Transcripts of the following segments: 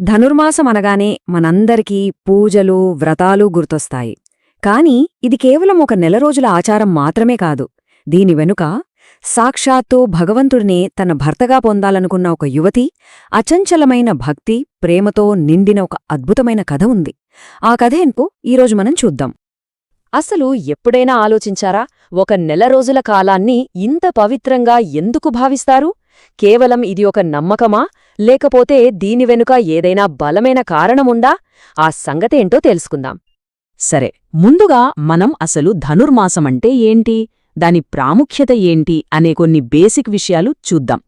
ధనుర్మాసం అనగానే మనందరికీ పూజలు వ్రతాలు గుర్తొస్తాయి. కాని ఇది కేవలం ఒక నెల రోజుల ఆచారం మాత్రమే కాదు. దీని వెనుక సాక్షాత్తు భగవంతుడినే తన భర్తగా పొందాలనుకున్న ఒక యువతి అచంచలమైన భక్తి ప్రేమతో నిండిన ఒక అద్భుతమైన కథ ఉంది. ఆ కథ ఈరోజు మనం చూద్దాం. అసలు ఎప్పుడైనా ఆలోచించారా ఒక నెల రోజుల కాలాన్ని ఇంత పవిత్రంగా ఎందుకు భావిస్తారు? కేవలం ఇది ఒక నమ్మకమా? లేకపోతే దీని వెనుక ఏదైనా బలమైన కారణముందా? ఆ సంగతేంటో తెలుసుకుందాం. సరే ముందుగా మనం అసలు ధనుర్మాసమంటే ఏంటి? దాని ప్రాముఖ్యత ఏంటి? అనే కొన్ని బేసిక్ విషయాలు చూద్దాం.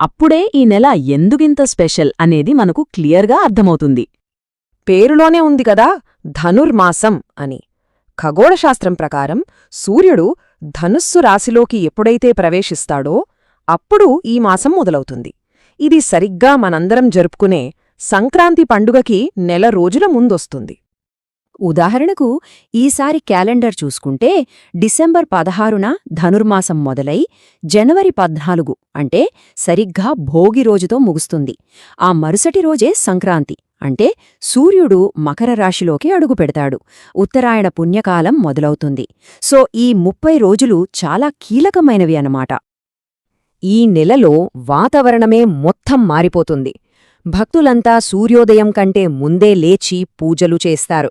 అప్పుడే ఈ నెల ఎందుకింత స్పెషల్ అనేది మనకు క్లియర్గా అర్థమవుతుంది. పేరులోనే ఉంది కదా ధనుర్మాసం అని. ఖగోళశాస్త్రం ప్రకారం సూర్యుడు ధనుస్సు రాశిలోకి ఎప్పుడైతే ప్రవేశిస్తాడో అప్పుడు ఈ మాసం మొదలవుతుంది. ఇది సరిగ్గా మనందరం జరుపుకునే సంక్రాంతి పండుగకి నెల రోజుల ముందొస్తుంది. ఉదాహరణకు ఈసారి క్యాలెండర్ చూసుకుంటే డిసెంబర్ పదహారున ధనుర్మాసం మొదలై జనవరి పద్నాలుగు అంటే సరిగ్గా భోగి రోజుతో ముగుస్తుంది. ఆ మరుసటి రోజే సంక్రాంతి అంటే సూర్యుడు మకర రాశిలోకి అడుగుపెడతాడు ఉత్తరాయణ పుణ్యకాలం మొదలవుతుంది. సో ఈ ముప్పై రోజులు చాలా కీలకమైనవి అన్నమాట. ఈ నెలలో వాతావరణమే మొత్తం మారిపోతుంది. భక్తులంతా సూర్యోదయం కంటే ముందే లేచి పూజలు చేస్తారు.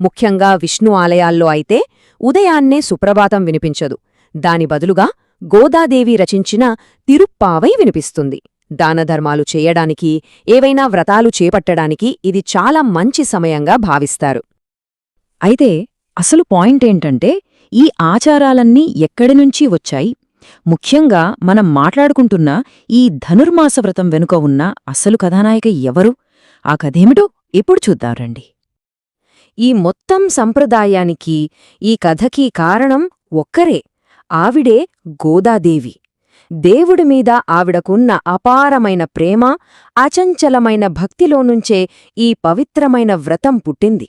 ముఖ్యంగా విష్ణు ఆలయాల్లో అయితే ఉదయాన్నే సుప్రభాతం వినిపించదు. దాని బదులుగా గోదాదేవి రచించిన తిరుప్పావై వినిపిస్తుంది. దానధర్మాలు చేయడానికి ఏవైనా వ్రతాలు చేపట్టడానికి ఇది చాలా మంచి సమయంగా భావిస్తారు. అయితే అసలు పాయింట్ ఏంటంటే ఈ ఆచారాలన్నీ ఎక్కడినుంచి వచ్చాయి? ముఖ్యంగా మనం మాట్లాడుకుంటున్న ఈ ధనుర్మాస వ్రతం వెనుక ఉన్న అసలు కథానాయిక ఎవరు? ఆ కథేమిటో ఇప్పుడు చూద్దాం రండి. ఈ మొత్తం సంప్రదాయానికి ఈ కథకి కారణం ఒక్కరే ఆవిడే గోదాదేవి. దేవుడి మీద ఆవిడకున్న అపారమైన ప్రేమ అచంచలమైన భక్తిలోనుంచే ఈ పవిత్రమైన వ్రతం పుట్టింది.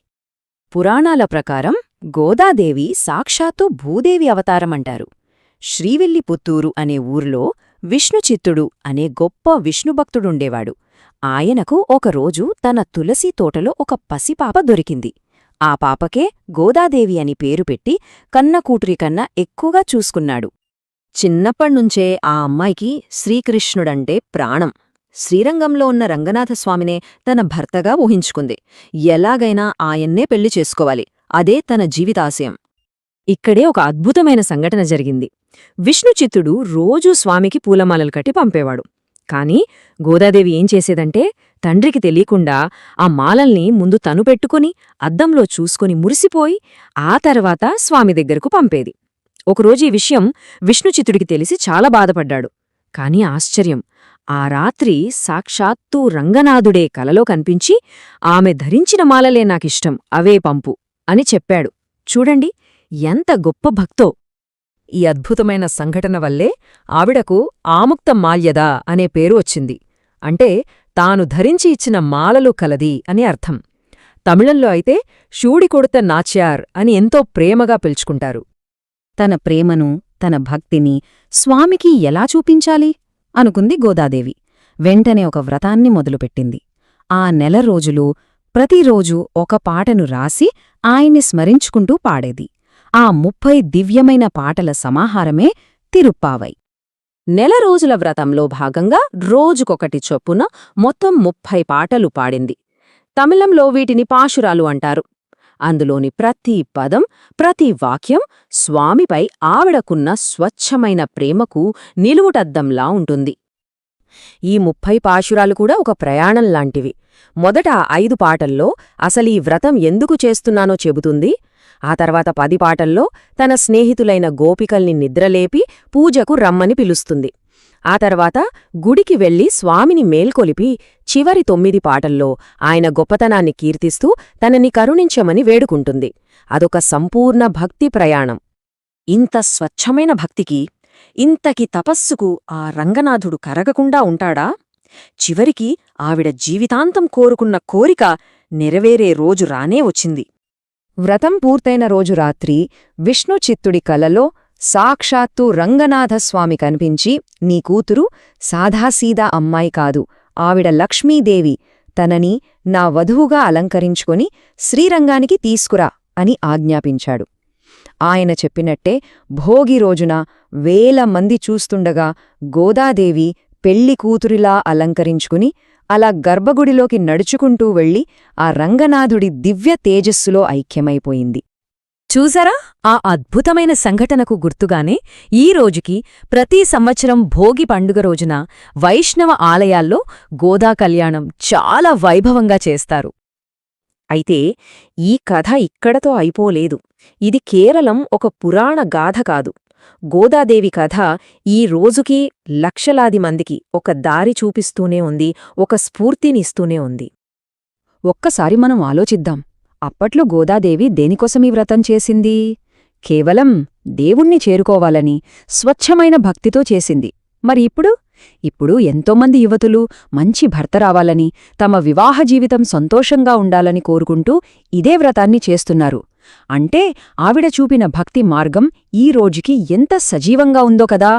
పురాణాల ప్రకారం గోదాదేవి సాక్షాత్తు భూదేవి అవతారమంటారు. శ్రీవెల్లిపుత్తూరు అనే ఊర్లో విష్ణుచిత్తుడు అనే గొప్ప విష్ణుభక్తుడుండేవాడు. ఆయనకు ఒకరోజు తన తులసి తోటలో ఒక పసిపాప దొరికింది. ఆ పాపకే గోదాదేవి అని పేరు పెట్టి కన్న కన్నా ఎక్కువగా చూసుకున్నాడు. చిన్నప్పణ్నుంచే ఆ అమ్మాయికి శ్రీకృష్ణుడంటే ప్రాణం. శ్రీరంగంలో ఉన్న రంగనాథస్వామినే తన భర్తగా ఊహించుకుంది. ఎలాగైనా ఆయన్నే పెళ్ళి చేసుకోవాలి. అదే తన జీవితాశయం. ఇక్కడే ఒక అద్భుతమైన సంఘటన జరిగింది. విష్ణుచిత్తుడు రోజూ స్వామికి పూలమాలలు కట్టి పంపేవాడు. కాని గోదాదేవి ఏం చేసేదంటే తండ్రికి తెలియకుండా ఆ మాలల్ని ముందు తను పెట్టుకుని అద్దంలో చూసుకుని మురిసిపోయి ఆ తర్వాత స్వామి దగ్గరకు పంపేది. ఒకరోజు ఈ విషయం విష్ణుచిత్తుడికి తెలిసి చాలా బాధపడ్డాడు. కాని ఆశ్చర్యం ఆ రాత్రి సాక్షాత్తూ రంగనాథుడే కలలో కనిపించి ఆమె ధరించిన మాలలే నాకిష్టం అవే పంపు అని చెప్పాడు. చూడండి ఎంత గొప్ప భక్తో! ఈ అద్భుతమైన సంఘటన వల్లే ఆవిడకు ఆముక్త మాల్యద అనే పేరు వచ్చింది. అంటే తాను ధరించి ఇచ్చిన మాలలు కలది అని అర్థం. తమిళంలో అయితే షూడి కొడుత నాచ్యార్ అని ఎంతో ప్రేమగా పిలుచుకుంటారు. తన ప్రేమను తన భక్తిని స్వామికి ఎలా చూపించాలి? అనుకుంది గోదాదేవి. వెంటనే ఒక వ్రతాన్ని మొదలుపెట్టింది. ఆ నెల రోజులు ప్రతిరోజూ ఒక పాటను రాసి ఆయన్ని స్మరించుకుంటూ పాడేది. ఆ ముప్పై దివ్యమైన పాటల సమాహారమే తిరుప్పావై. నెల రోజుల వ్రతంలో భాగంగా రోజుకొకటి చొప్పున మొత్తం ముప్పై పాటలు పాడింది. తమిళంలో వీటిని పాశురాలు అంటారు. అందులోని ప్రతి పదం ప్రతి వాక్యం స్వామిపై ఆవిడకున్న స్వచ్ఛమైన ప్రేమకు నిలువుటద్దంలా ఉంటుంది. ఈ ముప్పై పాశురాలు కూడా ఒక ప్రయాణం లాంటివి. మొదట ఐదు పాటల్లో అసలీ వ్రతం ఎందుకు చేస్తున్నానో చెబుతుంది. ఆ తర్వాత పది పాటల్లో తన స్నేహితులైన గోపికల్ని నిద్రలేపి పూజకు రమ్మని పిలుస్తుంది. ఆ తర్వాత గుడికి వెళ్ళి స్వామిని మేల్కొలిపి చివరి తొమ్మిది పాటల్లో ఆయన గొప్పతనాన్ని కీర్తిస్తూ తనని కరుణించమని వేడుకుంటుంది. అదొక సంపూర్ణ భక్తి ప్రయాణం. ఇంత స్వచ్ఛమైన భక్తికి ఇంతకి తపస్సుకు ఆ రంగనాథుడు కరగకుండా ఉంటాడా? చివరికి ఆవిడ జీవితాంతం కోరుకున్న కోరిక నెరవేరే రోజు రానే వచ్చింది. వ్రతం పూర్తయిన రోజు రాత్రి విష్ణుచిత్తుడి కలలో సాక్షాత్తు రంగనాథస్వామి కనిపించి నీ కూతురు సాధాసీదా అమ్మాయి కాదు. ఆవిడ లక్ష్మీదేవి. తనని నా వధువుగా అలంకరించుకొని శ్రీరంగానికి తీసుకురా అని ఆజ్ఞాపించాడు. ఆయన చెప్పినట్టే భోగి రోజున వేల మంది చూస్తుండగా గోదాదేవి పెళ్ళి కూతురిలా అలంకరించుకుని అలా గర్భగుడిలోకి నడుచుకుంటూ వెళ్ళి ఆ రంగనాథుడి దివ్య తేజస్సులో ఐక్యమైపోయింది. చూసారా? ఆ అద్భుతమైన సంఘటనకు గుర్తుగానే ఈ రోజుకి ప్రతి సంవత్సరం భోగి పండుగ రోజున వైష్ణవ ఆలయాల్లో గోదా కళ్యాణం చాలా వైభవంగా చేస్తారు. అయితే ఈ కథ ఇక్కడతో అయిపోలేదు. ఇది కేవలం ఒక పురాణ గాథ కాదు. గోదాదేవి కథ ఈ రోజుకి లక్షలాది మందికి ఒక దారి చూపిస్తూనే ఉంది ఒక స్ఫూర్తినిస్తూనే ఉంది. ఒక్కసారి మనం ఆలోచిద్దాం. అప్పట్లో గోదాదేవి దేనికోసమీ వ్రతం చేసింది? కేవలం దేవుణ్ణి చేరుకోవాలని స్వచ్ఛమైన భక్తితో చేసింది. మరి ఇప్పుడు? ఇప్పుడు ఎంతోమంది యువతులు మంచి భర్త రావాలని తమ వివాహ జీవితం సంతోషంగా ఉండాలని కోరుకుంటూ ఇదే వ్రతాన్ని చేస్తున్నారు. అంటే ఆవిడ చూపిన భక్తి మార్గం ఈ రోజుకి ఎంత సజీవంగా ఉందో కదా!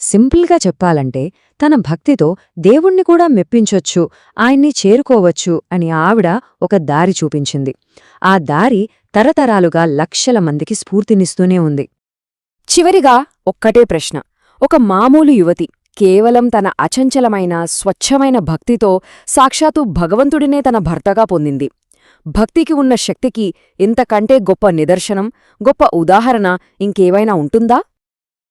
సింపుల్గా చెప్పాలంటే తన భక్తితో దేవుణ్ణి కూడా మెప్పించొచ్చు ఆయన్ని చేరుకోవచ్చు అని ఆవిడ ఒక దారి చూపించింది. ఆ దారి తరతరాలుగా లక్షల మందికి స్ఫూర్తినిస్తూనే ఉంది. చివరిగా ఒక్కటే ప్రశ్న. ఒక మామూలు యువతి కేవలం తన అచంచలమైన స్వచ్ఛమైన భక్తితో సాక్షాత్తు భగవంతుడినే తన భర్తగా పొందింది. భక్తికి ఉన్న శక్తికి ఇంతకంటే గొప్ప నిదర్శనం గొప్ప ఉదాహరణ ఇంకేవైనా ఉంటుందా?